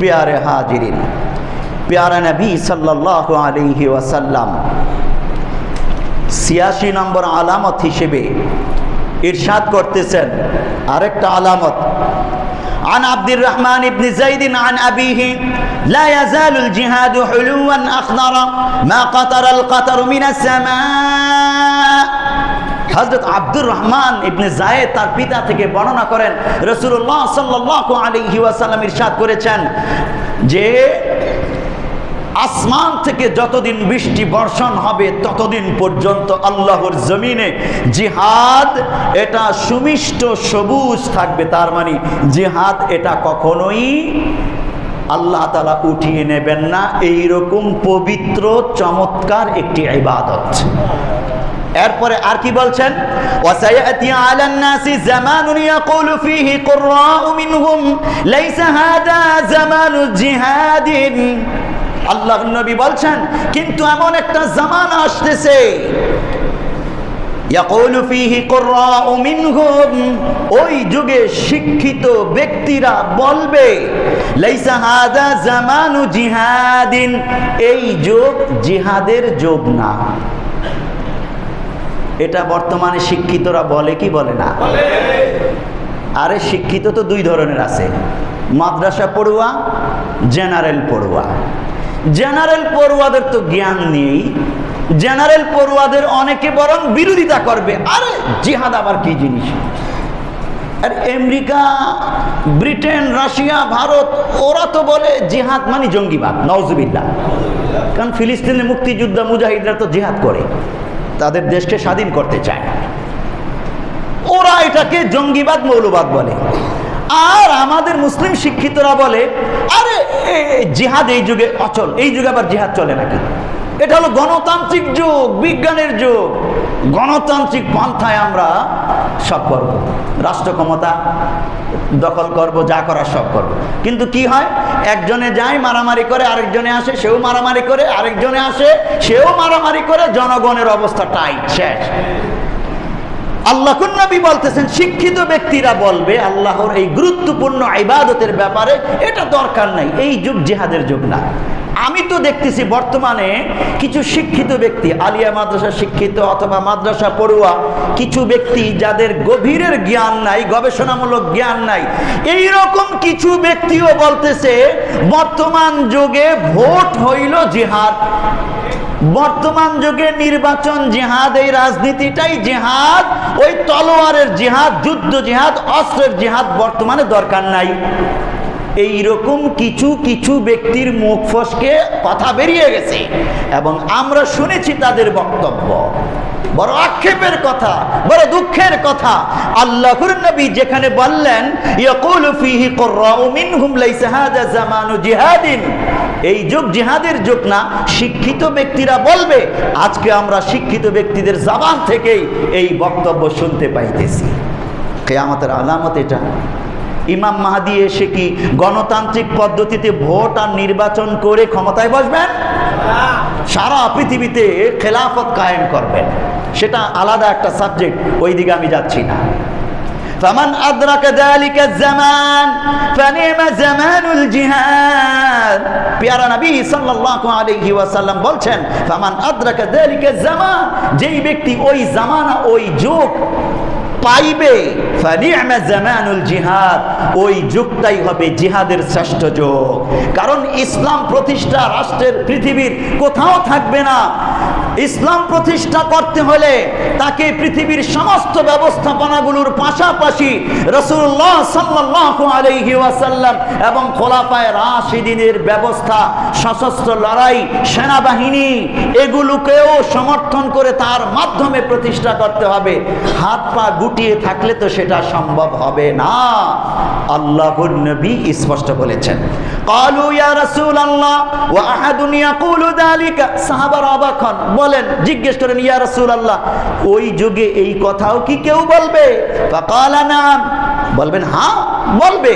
প্যারে হাজিরিন প্যারা নবী সাল্লাল্লাহু আলাইহি ওয়াসাল্লাম ছিয়াশি নম্বর আলামত হিসেবে ইরশাদ করতেছেন আরেকটা আলামত عن عبد الرحمن بن زيد عن أبيه لا يزال الجهاد حلوا أخضر ما قطر القطر من السماء হজরত আব্দুর রহমান ইবনে জায়েদ তার পিতা থেকে বর্ণনা করেন রসুল্লাহ সাল্লাহ আলহি ওয়াসাল্লাম ইরশাদ করেছেন যে, আসমান থেকে যতদিন বৃষ্টি বর্ষণ হবে, ততদিন পর্যন্ত আল্লাহর জমিনে জিহাদ এটা সুমিষ্ট সবুজ থাকবে। তার মানে জিহাদ এটা কখনোই আল্লাহ তালা উঠিয়ে নেবেন না। এইরকম পবিত্র, চমৎকার একটি ইবাদত। এরপরে আর কি বলছেন? ওয়াসায়াতি আলান নাসি জামানুন ইয়াকুলু ফীহি কুররাউ মিনহুম, লাইসা হাদা জামানু জিহাদিন। আল্লাহ নবী বলছেন, কিন্তু এমন একটা জামানা আসতেছে। ওই যুগে শিক্ষিত ব্যক্তিরা বলবে জামানু জিহাদিন। এই যুগ জিহাদের যুগ না। এটা বর্তমানে শিক্ষিতরা বলে কি বলে না? আরে শিক্ষিত তো দুই ধরনের আছে। মাদ্রাসা পড়ুয়া জেনারেল পড়ুয়া। জেনারেল পড়ুয়াদের তো জ্ঞান নেই। জেনারেল পড়ুয়াদের অনেকে বরং বিরোধিতা করবে। আরে জিহাদ আবার কি জিনিস? আর আমেরিকা ব্রিটেন রাশিয়া ভারত ওরা তো বলে জিহাদ মানে জঙ্গিবাদ নওজবিল্লা কারণ ফিলিস্তিনের মুক্তিযোদ্ধা মুজাহিদরা তো জিহাদ করে। তাদের দেশকে স্বাধীন করতে চায়। ওরা এটাকে জঙ্গিবাদ, মৌলবাদ বলে। আর আমাদের মুসলিম শিক্ষিতরা বলে, আরে জিহাদ এই যুগে অচল এই যুগে আবার জিহাদ চলে নাকি? এটা হলো গণতান্ত্রিক যুগ, বিজ্ঞানের যুগ। গণতান্ত্রিক পন্থায় আমরা সব করব। রাষ্ট্র ক্ষমতা দখল করব, যা করার সব করব। কিন্তু কি হয়? একজনে যায় মারামারি করে, আরেকজনে আসে, সেও মারামারি করে, আরেকজনে আসে, সেও মারামারি করে, জনগণের অবস্থা টাইট শেষ। আল্লাহ নবী বলতেছেন, শিক্ষিত ব্যক্তিরা বলবে, আল্লাহর এই গুরুত্বপূর্ণ ইবাদতের ব্যাপারে এটা দরকার নাই, এই যুগ জেহাদের যুগ না। আমি তো দেখতেছি বর্তমানে কিছু শিক্ষিত ব্যক্তি, আলিয়া মাদ্রাসা শিক্ষিত অথবা মাদ্রাসা পড়ুয়া, কিছু ব্যক্তি যাদের গভীরের জ্ঞান নাই, গবেষণামূলক জ্ঞান নাই এই রকম কিছু ব্যক্তিও বলতেছে, বর্তমান যুগে ভোট হইল জিহাদ। বর্তমান যুগে নির্বাচন জেহাদ, এই রাজনীতিটাই জেহাদ, ওই তলোয়ারের জেহাদ, যুদ্ধ জেহাদ, অস্ত্রের জেহাদ বর্তমানে দরকার নাই। এই রকম কিছু কিছু ব্যক্তির মুখ ফসকে কথা বেরিয়ে গেছে। এবং আমরা শুনেছি তাদের বক্তব্য। বড় আক্ষেপের কথা, বড় দুঃখের কথা। আল্লাহর নবী যেখানে বললেন এই যুগ জিহাদের যুগ না, শিক্ষিত ব্যক্তিরা বলবে, আজকে আমরা শিক্ষিত ব্যক্তিদের জবান থেকেই এই বক্তব্য শুনতে পাইতেছি। কেয়ামতের আলামত এটা। ইমাম মাহাদি এসে কি গণতান্ত্রিক পদ্ধতিতে ভোট আর নির্বাচন করে ক্ষমতায় বসবেন সারা পৃথিবীতে খেলাফত কায়েম করবেন সেটা আলাদা একটা সাবজেক্ট ওই দিকে আমি যাচ্ছি না فمن أدرك ذلك الزمان فنعم زمان الجهاد পিয়ারা নবী সাল্লাল্লাহু আলাইহি ওয়াসাল্লাম বলছেন ফামান আদরাকা যালিকা জামান যেই ব্যক্তি ওই জামানা ওই যুগ পাইবে। জিহাদ, ওই যুগটাই হবে জিহাদের শ্রেষ্ঠ যোগ। কারণ ইসলাম প্রতিষ্ঠা রাষ্ট্রের পৃথিবীর কোথাও থাকবে না। ইসলাম প্রতিষ্ঠা করতে হলে তাকে পৃথিবীর সমস্ত ব্যবস্থাপনাগুলোর পাশাপাশি রসুল্লাহ সাল্লাহ আলহি ওয়াসাল্লাম এবং খোলাফায় রাশিদিনের ব্যবস্থা, সশস্ত্র লড়াই, সেনাবাহিনী, এগুলোকেও সমর্থন করে তার মাধ্যমে প্রতিষ্ঠা করতে হবে। হাত পা গুটিয়ে থাকলে তো সেটা সম্ভব হবে না। আল্লাহ নবী স্পষ্ট বলেছেন, কালু ইয়া রাসূলুল্লাহ ওয়া আহাদুন ইয়াকুলু বলেন, জিজ্ঞেস করেন, ইয়া রসুল আল্লাহ ওই যুগে এই কথাও কি কেউ বলবে? বলবেন হ্যাঁ বলবে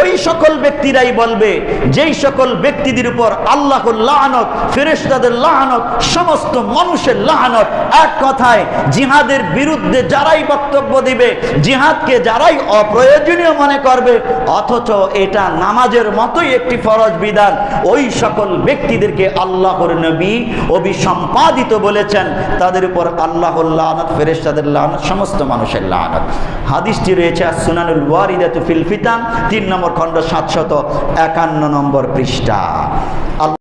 ওই সকল ব্যক্তিরাই বলবে, যেই সকল ব্যক্তিদের উপর আল্লাহর লানত, ফেরেশতাদের লানত, সমস্ত মানুষের লানত, এক কথায় জিহাদের বিরুদ্ধে যারাই বক্তব্য দিবে, জিহাদকে যারাই অপ্রয়োজনীয় মনে করবে, অথচ এটা নামাজের মতোই একটি ফরজ বিধান। ওই সকল ব্যক্তিদেরকে আল্লাহর নবী অভিসম্পাদিত বলেছেন, তাদের উপর আল্লাহর লানত ফেরেস্তাদের লানত, সমস্ত মানুষের লানত। হাদিসটি রয়েছে সুনানুল ওয়ারিদাতু তিন নম্বর খণ্ড সাতশত একান্ন নম্বর পৃষ্ঠা।